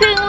ถึ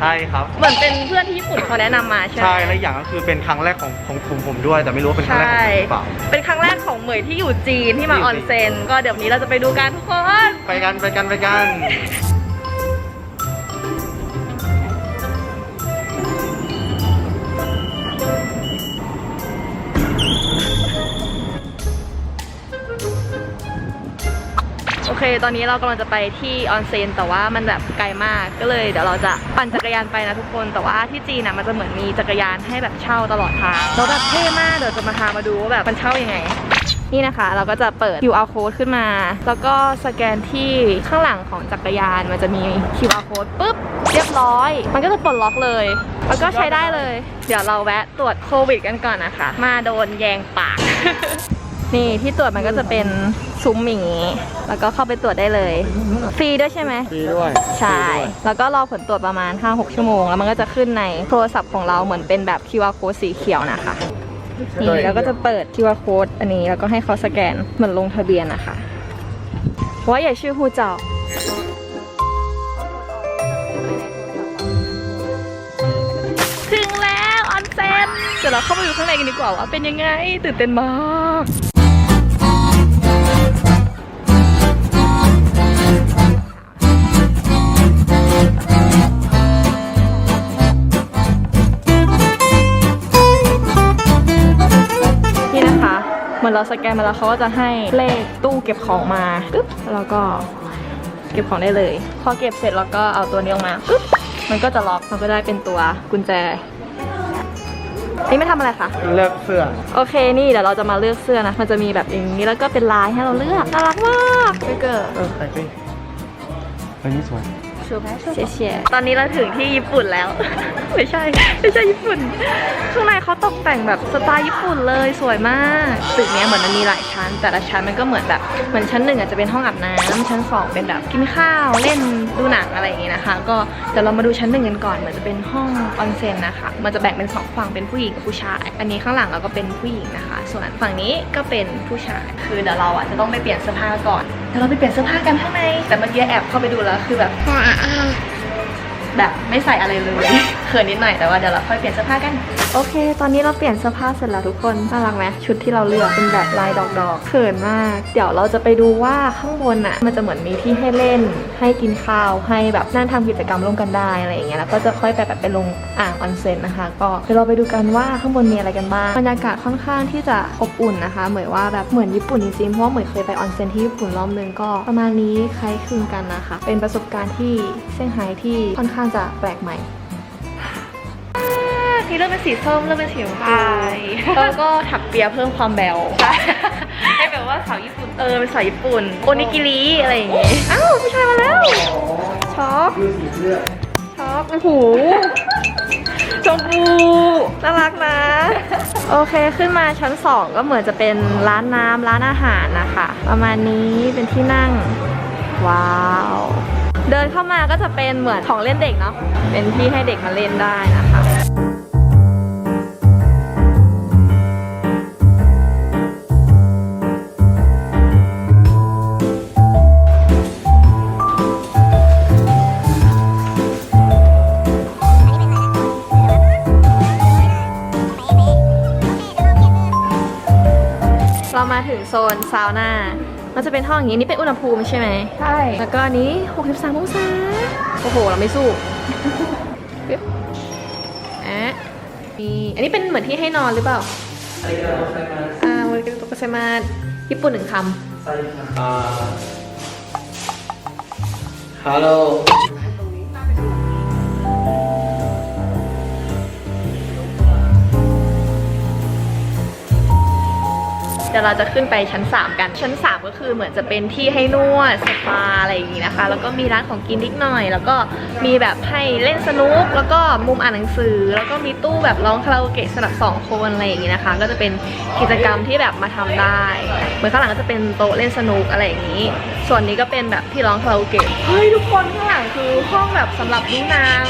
ใช่ครับ เหมือนเป็นเพื่อนที่ญี่ปุ่นเขาแนะนำมาใช่ไหมใช่และอย่างก็คือเป็นครั้งแรกของของผมผมด้วย แต่ไม่รู้ว่าเป็นครั้งแรกของผมหรือเปล่า เป็นครั้งแรกของเหมยที่อยู่จีนที่มาที่ออยู่อนจีนเซ็นก็เดี๋ยววันนี้เราจะไปดูกันทุกคน ไปกันไปกันไปกัน เค ตอนนี้เรากำลังจะไปที่ออนเซ็นแต่ว่ามันแบบไกลมากก็เลยเดี๋ยวเราจะปั่นจักรยานไปนะทุกคน แต่ว่าที่จีนน่ะมันจะเหมือนมีจักรยานให้แบบเช่าตลอดทางแล้วแบบเท่มากเดี๋ยวจะมาพามาดูว่าแบบมันเช่ายังไงนี่นะคะ เราก็จะเปิด QR code ขึ้นมา แล้วก็สแกนที่ข้างหลังของจักรยานมันจะมี QR code ปุ๊บ เรียบร้อย มันก็จะปลดล็อกเลย แล้วก็ใช้ได้เลย เดี๋ยวเราแวะตรวจโควิดกันก่อนนะคะ มาโดนแยงปาก นี่ที่ตรวจมันก็จะเป็นซุ้มอย่างนี้ แล้วก็เข้าไปตรวจได้เลย ฟรีด้วยใช่ไหม ฟรีด้วยใช่ แล้วก็รอผลตรวจประมาณ 5-6 ชั่วโมง แล้วมันก็จะขึ้นในโทรศัพท์ของเราเหมือนเป็นแบบ QR code สีเขียวนะคะ นี่แล้วก็จะเปิด QR code อันนี้แล้วก็ให้เขาสแกนเหมือนลงทะเบียนนะคะว่าอย่าชื่อฮูเจ้าถึงแล้วออนเซ็นเดี๋ยวเราเข้าไปดูข้างในกันดีกว่าว่าเป็นยังไงตื่นเต้นมาก มือนเราสแกนมาแล้วเขาก็จะให้เลขตู้เก็บของมาปึ๊บแล้วก็เก็บของได้เลย พอเก็บเสร็จแล้วก็เอาตัวนี้ออกมาปึ๊บมันก็จะล็อกมันก็ได้เป็นตัวกุญแจนี่ไม่ทำอะไรคะเลือกเสื้อ โอเค นี่เดี๋ยวเราจะมาเลือกเสื้อนะ มันจะมีแบบอย่างนี้แล้วก็เป็นลายให้เราเลือก น่ารักมากไปเกิดเออใส่ไปอันนี้สวย เชียเชียตอนนี้เราถึงที่ญี่ปุ่นแล้ว ไม่ใช่ ไม่ใช่ญี่ปุ่น ข้างในเขาตกแต่งแบบสไตล์ญี่ปุ่นเลยสวยมาก ตึกเนี้ยเหมือนมันมีหลายชั้น แต่ละชั้นมันก็เหมือนแบบ เหมือนชั้นหนึ่งอาจจะเป็นห้องอาบน้ำชั้นสองเป็นแบบกินข้าวเล่นดูหนังอะไรอย่างงี้นะคะ ก็เดี๋ยวเรามาดูชั้นหนึ่งกันก่อน เหมือนจะเป็นห้องออนเซ็นนะคะ มันจะแบ่งเป็นสองฝั่งเป็นผู้หญิงกับผู้ชาย อันนี้ข้างหลังเราก็เป็นผู้หญิงนะคะ ส่วนฝั่งนี้ก็เป็นผู้ชาย คือเดี๋ยวเราอะจะต้องไปเปลี่ยนเสื้อผ้าก่อนเดี๋ยวเราไปเปลี่ยนเสื้อผ้ากันข้างใน แต่เมื่อกี้แอบเข้าไปดูแล้วคือแบบ แบบไม่ใส่อะไรเลยเขินนิดหน่อยแต่ว่าเดี๋ยวเราค่อยเปลี่ยนเสื้อผ้ากัน โอเค ตอนนี้เราเปลี่ยนเสื้อผ้าเสร็จแล้วทุกคนน่ารักไหมชุดที่เราเลือกเป็นแบบลายดอกๆเขินมาก เดี๋ยวเราจะไปดูว่าข้างบนอะ มันจะเหมือนมีที่ให้เล่น ให้กินข้าว ให้แบบนั่งทำกิจกรรมร่วมกันได้อะไรอย่างเงี้ยแล้วก็จะค่อยไปแบบไปลงอ่างออนเซ็นนะคะ ก็เดี๋ยวเราไปดูกันว่าข้างบนมีอะไรกันบ้างบรรยากาศค่อนข้างที่จะอบอุ่นนะคะ เหมือนว่าแบบเหมือนญี่ปุ่นจริงๆเพราะว่าเหมือนเคยไปออนเซ็นที่ญี่ปุ่นรอบนึงก็ประมาณนี้คล้ายคลึงกันนะคะ เป็นประสบการณ์ที่เซี่ยงไฮ้ที่ค่อนข้างจะแปลกใหม่นี่เริ่มเป็นสีส้มเริ่มเป็นสีชมพูแล้วก็ถักเปียเพิ่มความแบวให้แบบว่าสาวญี่ปุ่นเออเป็นสาวญี่ปุ่นโอนิกิริอะไรอย่างงี้อ้าวผู้ชายมาแล้วช็อกช็อกโอ้โหชมพูน่ารักนะ โอเคขึ้นมาชั้นสองก็เหมือนจะเป็นร้านน้ำร้านอาหารนะคะ ประมาณนี้เป็นที่นั่ง ว้าว เดินเข้ามาก็จะเป็นเหมือนของเล่นเด็กเนาะ เป็นที่ให้เด็กมาเล่นได้นะคะเรามาถึงโซนซาวน่า มันจะเป็นห้องอย่างนี้นี่เป็นอุณหภูมิใช่ไหมใช่ แล้วก็อันนี้ 63 องศา โอ้โห เราไม่สู้ปึ๊บอะนี่อันนี้เป็นเหมือนที่ให้นอนหรือเปล่าอ่าวันนี้ตกเซมาญี่ปุ่นหนึ่งคอ่าฮัลโหล เดี๋ยวเราจะขึ้นไปชั้น 3 กัน ชั้น 3 ก็คือเหมือนจะเป็นที่ให้นวดสปาอะไรอย่างงี้นะคะ แล้วก็มีร้านของกินนิดหน่อย แล้วก็มีแบบให้เล่นสนุก แล้วก็มุมอ่านหนังสือ แล้วก็มีตู้แบบร้องคาราโอเกะสำหรับสองคนอะไรอย่างงี้นะคะ ก็จะเป็นกิจกรรมที่แบบมาทำได้ เหมือนข้างหลังก็จะเป็นโต๊ะเล่นสนุกอะไรอย่างนี้ ส่วนนี้ก็เป็นแบบที่ร้องคาราโอเกะ เฮ้ยทุกคนข้างหลังคือห้องแบบสำหรับดูหนัง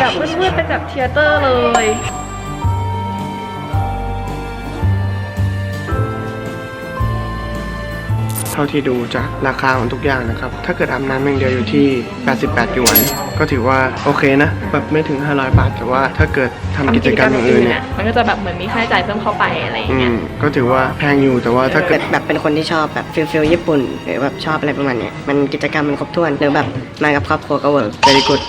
แบบมืดๆเป็นแบบเทเตอร์เลย เท่าที่ดูจากราคาของทุกอย่างนะครับ ถ้าเกิดอาบน้ำอย่างเดียวอยู่ที่ 88หยวน ก็ถือว่าโอเคนะ แบบไม่ถึง 500 บาท แต่ว่าถ้าเกิดทำกิจกรรมอย่างอื่นเนี่ย มันก็จะแบบเหมือนมีค่าใช้จ่ายเพิ่มเข้าไปอะไรอย่างอืเงี้ย ม ก็ถือว่าแพงอยู่แต่ว่าถ้าเกิเกิดดแบบเป็นคนที่ชอบแบบฟิลฟิลญี่ปุ่น หรือแบบชอบอะไรประมาณเนี้ยมันกิจกรรมมันครบถ้วนหรือแบบมากับครอบครัวก็เวิร์ก very good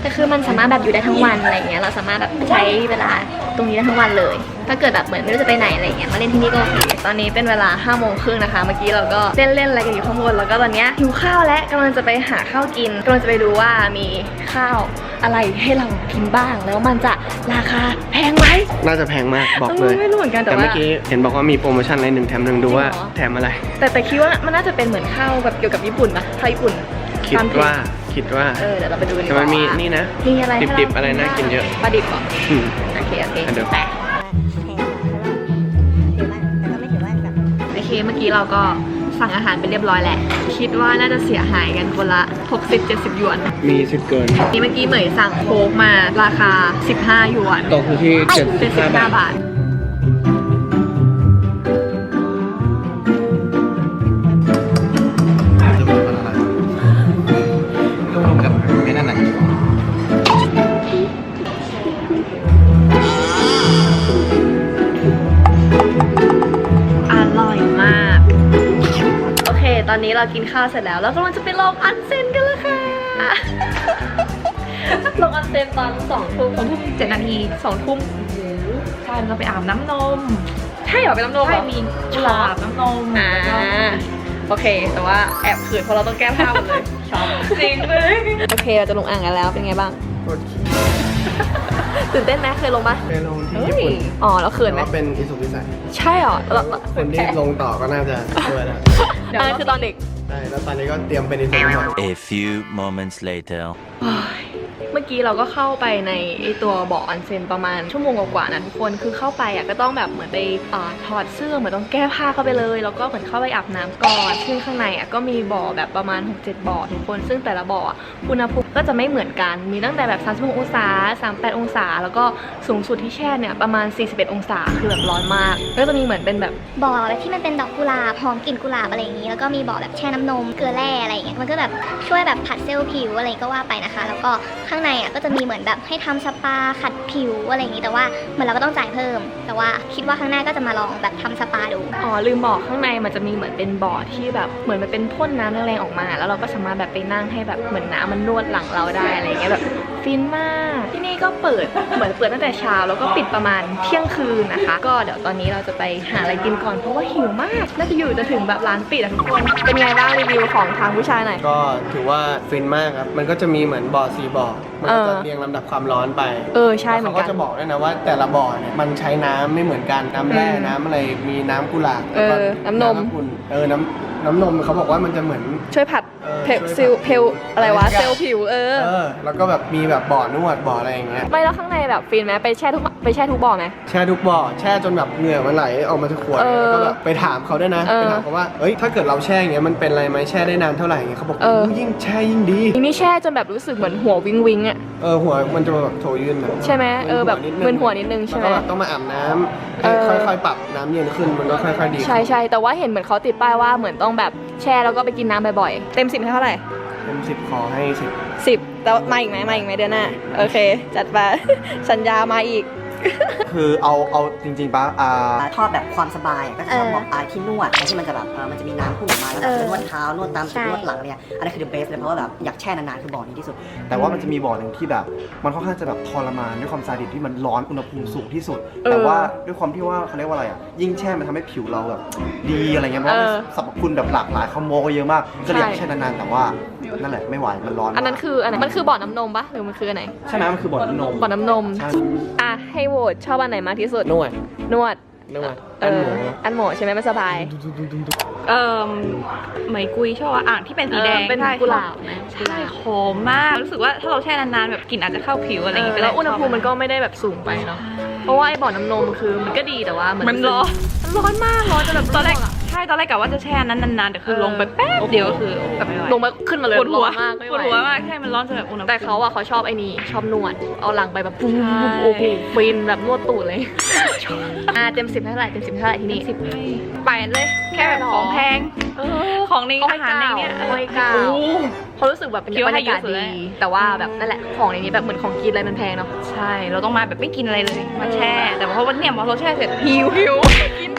แต่คือมันสามารถแบบอยู่ได้ทั้งวันอะไรเงี้ย เราสามารถแบบใช้เวลาตรงนี้ได้ทั้งวันเลย ถ้าเกิดแบบเหมือนไม่รู้จะไปไหนอะไรเงี้ยมาเล่นที่นี่ก็โอเคตอนนี้เป็นเวลา5้าโมงครึ่งนะคะ เมื่อกี้เราก็เล่นเล่นๆอะไรกันอยู่ข้างบนแล้วก็ตอนเนี้ยหิวข้าวและกำลังจะไปหาข้าวกินกำลังจะไปดูว่ามีข้าวอะไรให้เรากินบ้าง แล้วมันจะราคาแพงไหมน่าจะแพงมากบอกเลยไม่รู้เหมือนกันแต่แต่ว่าเมื่อกี้เห็นบอกว่ามีโปรโมชั่นอะไรหนึ่งแถมหนึ่งดูว่าจริงเหรอ แถมอะไร แต่แต่คิดว่ามันน่าจะเป็นเหมือนข้าวแบบเกี่ยวกับญี่ปุ่นปะข้าวญี่ปุ่นคิดตมเพจว่าคิดว่า เออเดี๋ยวเราไปดูกันดีกแต่ว่ามันมีว่านี่นะมีอะไรให้ดิบๆอะไรน่ากินเยอะ ปลาดิบเหรออืม โอเคโอเคอันเดิมแป โอเคเมื่อกี้เราก็สั่งอาหารไปเรียบร้อยแหละ คิดว่าน่าจะเสียหายกันคนละ 60-70 หยวน มีสิทธิ์เกิน นี่เมื่อกี้เหมยสั่งโค้กมาราคา 15 หยวน ตกอยู่ที่75บาทต้อง เรากินข้าวเสร็จแล้วแล้วกำลังจะไปลงอันเซนกันแล้วค่ะ ลงอันเซนตอนสองทุ่มสองทุ่มเจ็ดนาทีสองทุ่มโอ้โหใช่เราไปอาบน้ำนมใช่เหรอไปน้ำนมใช่มีกุหลาบน้ำนมอ่าโอเค แต่ว่าแอบขืนเพราะเราต้องแก้ผ้าหมดเลยชอบจริงเลยโอเคเราจะลงอ่างกันแล้วเป็นไงบ้างตื่นเต้นไหมเคยลงปะไปลงที่เฮ้ญี่ยปุ่นอ๋อแล้วเขินไหมแต่ว่าเป็นอิสุวิสัยใช่เหรอแล้วแล้วคนที่ลงต่อก็น่าจะช่วยได้อันนั้นคือตอนเด็กใช่แล้วตอนนี้ก็เตรียมเป็นอิสุวิสัย A few moments later. เมื่อกี้เราก็เข้าไปในไอตัวบ่อออนเซ็นประมาณชั่วโมงกว่าๆนะทุกคนคือเข้าไปอะก็ต้องแบบเหมือนไปอาถอดเสื้อเหมือนต้องแก้ผ้าเข้าไปเลย แล้วก็เหมือนเข้าไปอาบน้ำก่อนซึ่งข้างในอะก็มีบ่อแบบประมาณ 6-7 บ่อทุกคน ซึ่งแต่ละบ่ออะอุณหภูมิ ก็จะไม่เหมือนกัน มีตั้งแต่แบบ36องศา 38 องศา แล้วก็สูงสุดที่แช่เนี่ยประมาณ 41 องศา คือแบบร้อนมากแล้วจะมีเหมือนเป็นแบบบ่อแบบที่มันเป็นดอกกุหลาบหอมกลิ่นกุหลาบอะไรอย่างนี้ แล้วก็มีบ่อแบบแช่น้ำนมเกลือแร่อะไรอย่างเงี้ย มันก็แบบช่วยแบบผัดเซลล์ผิวอะไรก็ว่าไปนะคะ แล้วก็ข้างในอะก็จะมีเหมือนแบบให้ทำสปาขัดผิวอะไรอย่างนี้ แต่ว่าเหมือนเราก็ต้องจ่ายเพิ่ม แต่ว่าคิดว่าข้างหน้าก็จะมาลองแบบทำสปาดู อ๋อลืมบอกข้างในมันจะมีเหมือนเป็นบ่อที่แบบเหมือนมันเป็นพ่นน้ำแรงๆออกมา แล้วเราก็สามารถแบบไปนั่งให้แบบเหมือนน้ำมันนวดหลังเราได้อะไรเงี้ยแบบฟินมากที่นี่ก็เปิดเหมือนเปิดตั้งแต่เช้าแล้วก็ปิดประมาณเที่ยงคืนนะคะ ก็เดี๋ยวตอนนี้เราจะไปหาอะไรกินก่อนเพราะว่าหิวมากน่าจะอยู่จะถึงแบบร้านปิดอะทุกคน เป็นไงบ้างรีวิวของทางผู้ชายหน่อย ก็ถือว่าฟินมากครับ มันก็จะมีเหมือนบ่อสีบ่อ มันก็จะเออเรียงลำดับความร้อนไปเออใช่เหมืแล้อวนเขากัก็นจะบอกด้วยนะว่า แต่ละบ่อเนี่ยมันใช้น้ำไม่เหมือนกันน้ำแร่อืมน้ำอะไรมีน้ำกุหลาบแล้วก็เออน้ำนมอุ่นเออน้ำน้ำนมเขาบอกว่ามันจะเหมือน ช่วยผัดเออเพลช่วยผัดซิลเพลอะไรวะอะไรสักอย่างเซลล์ผิวเออ เออ แล้วก็แบบมีแบบบ่อนวดบ่ออะไรอย่างเงี้ย ไม่แล้วข้างในแบบฟินไหมไปแช่ทุกไปแช่ทุกบ่อไหม แช่ทุกบ่อแช่จนแบบเหงื่อมันไหลออกมาทุกขวดเออแล้วก็แบบไปถามเขาด้วยนะเออไปถามเขาว่าเอ้ยถ้าเกิดเราแช่อย่างเงี้ยมันเป็นอะไรไหมแช่ได้นานเท่าไหร่อย่างเงี้ยเขาบอกเออโยิ่งแช่ยิ่งดีทีนี้แช่จนแบบรู้สึกเหมือนหัววิงวิงอะเออหัวมันจะแบบโถยื่นอะใช่ไหมเออแบบมึมึนหัวนิดนึงใช่ไหม แล้วก็แบบต้องมาอาบน้ำเออ ให้ค่อยๆปรับน้ำเย็นขึ้นมันก็ค่อยๆดีใช่ใช่แต่ว่าเห็นเหมือนเขาติดป้ายว่าเหมือนต้องแบบแช่แล้วก็ไปกินน้ำบ่อยๆ เต็มสิบให้เท่าไหร่เต็มสิบขอให้สิบสิบแล้วมาอีกไหมมาอีกไหมเดือนหน้า โอเค จัดไป สัญญามาอีก คือเอาเอาจริงๆปะอ่าทอดแบบความสบายอะก็จะชอบเออบอกอายที่นวดที่มันจะแบบเออมันจะมีน้ำพุ่งออกมาแล้วแบบเออนวดเท้านวดตามใช่ นวดหลังอะไรเนี่ยอันนี้คือ the best เลยเพราะว่าแบบอยากแช่นานๆคือบ่อนี้ที่สุด แต่ว่ามันจะมีบ่อหนึ่งที่แบบ มันค่อนข้างจะแบบทรมานด้วยความซาดิสที่มันร้อนอุณหภูมิสูงที่สุดเออแต่ว่าด้วยความที่ว่าเขาเรียกว่าอะไรอะยิ่งแช่มันทำให้ผิวเราแบบดีอะไรเงี้ยเพราะว่าเออสรรพคุณแบบหลากหลายเขาโมก็เยอะมากก็เลยอยากใช่ แช่นานๆแต่ว่านั่นแหละไม่ไหวมันร้อนอันนั้นคืออันไหนมันคือบ่อน้ำนมปะหรือมันคืออันไหน ใช่ไหมมันคือบ่อน้ำนมบ่อน้ำนม ใช่ อะให้โหวตชอบอันไหนมากที่สุด นวดนวดนวดเออันหอมูอันหมอใช่ไหมมันสบาย เอ่อไหมกุยชอบอะอ่างที่เป็นสีแดงเออเป็นใช่กุหลาบใช่หอมมาก รู้สึกว่าถ้าเราแช่นานๆแบบกลิ่นอาจจะเข้าผิวอะไรอย่างเงี้ยแล้วอุณหภูมิมันก็ไม่ได้แบบสูงไปเนาะ เพราะว่าไอ้บ่อน้ำนมคือมันก็ดีแต่ว่าเหมือนมันร้อน มันร้อนมากร้อนจนแบบตอนแรกใช่ตอนแรกกะว่าจะแช่นั้นนานๆแต่คือลงไปแป๊บเดียวก็คือแบบไม่ไหวลงมาขึ้นมาเลยปวดหัวร้อนมากไม่ปวดไหหัวมากใช่มันร้อนจนแบบอุณหภูมิแต่เขาอะเขาชอบไอ้นี่ชอบนวดเอาหลังไปแบบปุ๊บใช่โอ้โหฟินแบบนวดตูดเลยอ่าเต็มสิบเท่าไหร่เต็มสิบเท่าไหร่ที่นี่สิบให้ไปเลยแค่แบบของแพงเออของในก็อาหารในเนี้ยไม่กล้าโอ้เขารู้สึกแบบคิดบรว่ารยากาศให้เยอะสุดดีแล้วแต่ว่าแบบนั่นแหละของในนี้แบบเหมือนของกินอะไรมันแพงเนาะใช่ เราต้องมาแบบไม่กินอะไรเลยมาแช่ แต่เพราะว่าเนี่ยพอเราแช่เสร็จหิวหิวกิน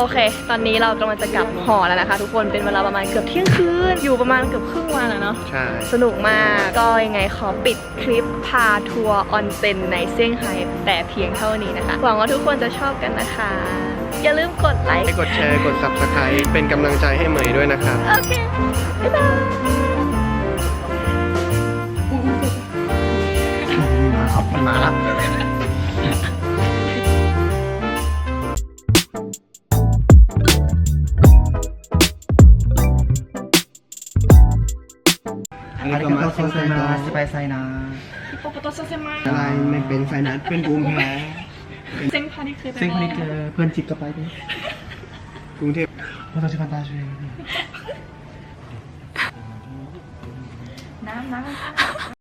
โอเค ตอนนี้เรากำลังจะกลับหอแล้วนะคะ ทุกคนเป็นเวลาประมาณเกือบเที่ยงคืน อยู่ประมาณเกือบครึ่งวันอะเนาะใช่ สนุกมาก ก็ยังไงขอปิดคลิปพาทัวร์ออนเซ็นในเซี่ยงไฮ้แต่เพียงเท่านี้นะคะ หวังว่าทุกคนจะชอบกันนะคะ อย่าลืมกดไลค์ ให้กดแชร์ กด subscribe เป็นกำลังใจให้เหมยด้วยนะครับ โอเค บ๊ายบาย มาครับมั โปโตซไซนาสไปไซนาฮิปโปโปโตโซเซมาอะไรไม่เป็นไซนัสเป็นภูมิแพ้เซ็งพาณิเคยเซ็งพานิเคยเพื่อนจิบก็ไปด้วยกรุงเทพโปนตชิคันตาช่วยน้ำน้ำ